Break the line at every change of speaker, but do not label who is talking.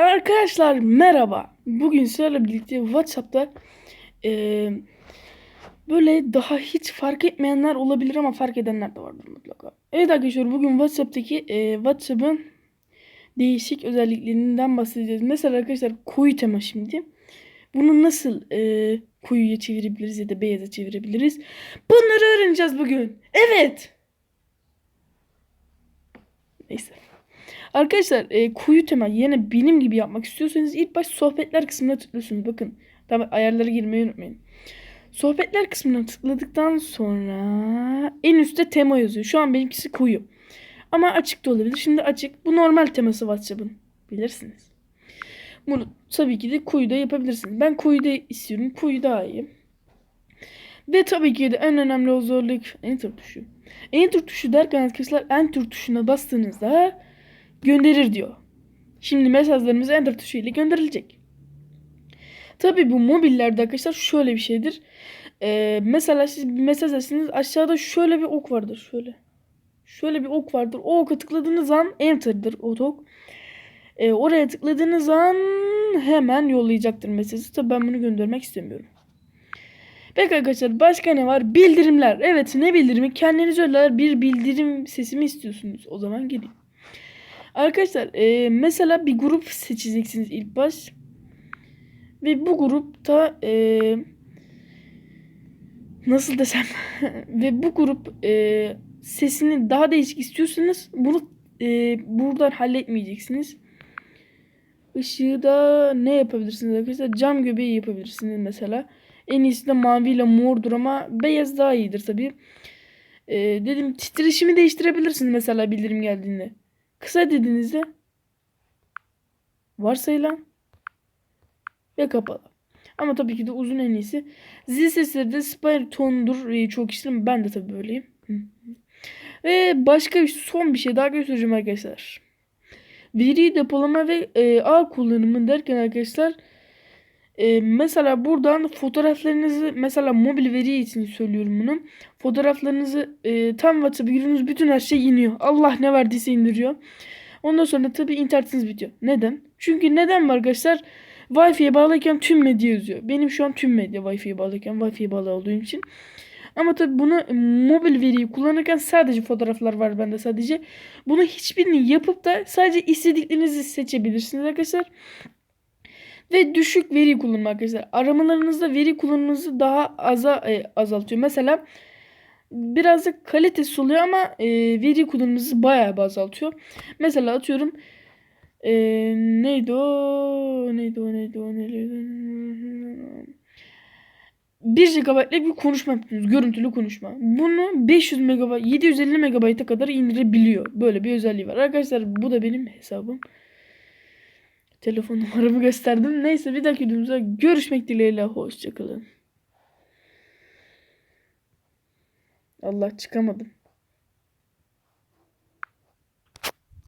Arkadaşlar merhaba. Bugün sizlerle birlikte WhatsApp'ta eee, böyle daha hiç fark etmeyenler olabilir ama fark edenler de vardır mutlaka. Evet arkadaşlar bugün WhatsApp'taki eee, WhatsApp'ın değişik özelliklerinden bahsedeceğiz. Mesela arkadaşlar koyu tema şimdi. Bunu nasıl eee koyuya çevirebiliriz ya da beyaza çevirebiliriz? Bunları öğreneceğiz bugün. Evet. Neyse. Arkadaşlar e, koyu tema yine benim gibi yapmak istiyorsanız ilk baş sohbetler kısmına tıklıyorsunuz. Bakın tabi ayarlara girmeyi unutmayın. Sohbetler kısmına tıkladıktan sonra en üstte tema yazıyor. Şu an benimkisi koyu. Ama açık da olabilir. Şimdi açık. Bu normal teması WhatsApp'ın. Bilirsiniz. Bunu tabii ki de koyu da yapabilirsiniz. Ben koyu da istiyorum. Koyu daha iyi. Ve tabii ki de en önemli özellik enter tuşu. Enter tuşu derken arkadaşlar enter tuşuna bastığınızda gönderir diyor. Şimdi mesajlarımız enter tuşu ile gönderilecek. Tabii bu mobillerde arkadaşlar şöyle bir şeydir. Ee, mesela siz bir mesaj yazsınız aşağıda şöyle bir ok vardır. Şöyle. Şöyle bir ok vardır. O oka tıkladığınız an enter'dır o ok. Ee, oraya tıkladığınız an hemen yollayacaktır mesajı. Tabii ben bunu göndermek istemiyorum. Peki arkadaşlar başka ne var? Bildirimler. Evet ne bildirimi? Kendiniz öyle bir bildirim sesimi istiyorsunuz. O zaman gelin. Arkadaşlar e, mesela bir grup seçeceksiniz ilk baş. Ve bu grupta e, nasıl desem ve bu grup e, sesini daha değişik istiyorsanız bunu e, buradan halletmeyeceksiniz. Işığı da ne yapabilirsiniz arkadaşlar? Cam göbeği yapabilirsiniz mesela. En iyisi de mavi ile mordur ama beyaz daha iyidir tabii. Ee, dedim titreşimi değiştirebilirsiniz mesela bildirim geldiğinde. Kısa dediğinizde varsayılan ve kapalı. Ama tabii ki de uzun en iyisi. Zil sesleri de spire tondur. Ee, çok istedim. Ben de tabii böyleyim. Ve başka bir son bir şey daha göstereceğim arkadaşlar. Veri depolama ve e, ağ kullanımı derken arkadaşlar e, mesela buradan fotoğraflarınızı mesela mobil veri için söylüyorum bunu. Fotoğraflarınızı e, tam WhatsApp'a giriyorsunuz bütün her şey iniyor. Allah ne verdiyse indiriyor. Ondan sonra tabii internetiniz bitiyor. Neden? Çünkü neden var arkadaşlar? Wi-Fi'ye bağlıyken tüm medya yazıyor. Benim şu an tüm medya Wi-Fi'ye bağlıyken Wi-Fi'ye bağlı olduğum için. Ama tabii bunu e, mobil veriyi kullanırken sadece fotoğraflar var bende sadece. Bunu hiçbirini yapıp da sadece istediklerinizi seçebilirsiniz arkadaşlar. Ve düşük veri kullanımı arkadaşlar. Aramalarınızda veri kullanımınızı daha aza e, azaltıyor. Mesela biraz da kalitesiz oluyor ama e, veri kullanımınızı bayağı bir azaltıyor. Mesela atıyorum e, neydi o? Neydi o? Neydi o? Neydi o? 1 GB'lık bir konuşma yapıyorsunuz. Görüntülü konuşma. Bunu 500 MB, 750 MB'a kadar indirebiliyor. Böyle bir özelliği var. Arkadaşlar bu da benim hesabım. Telefon numaramı gösterdim. Neyse bir dahaki videomuzda görüşmek dileğiyle. Hoşçakalın. Allah çıkamadım.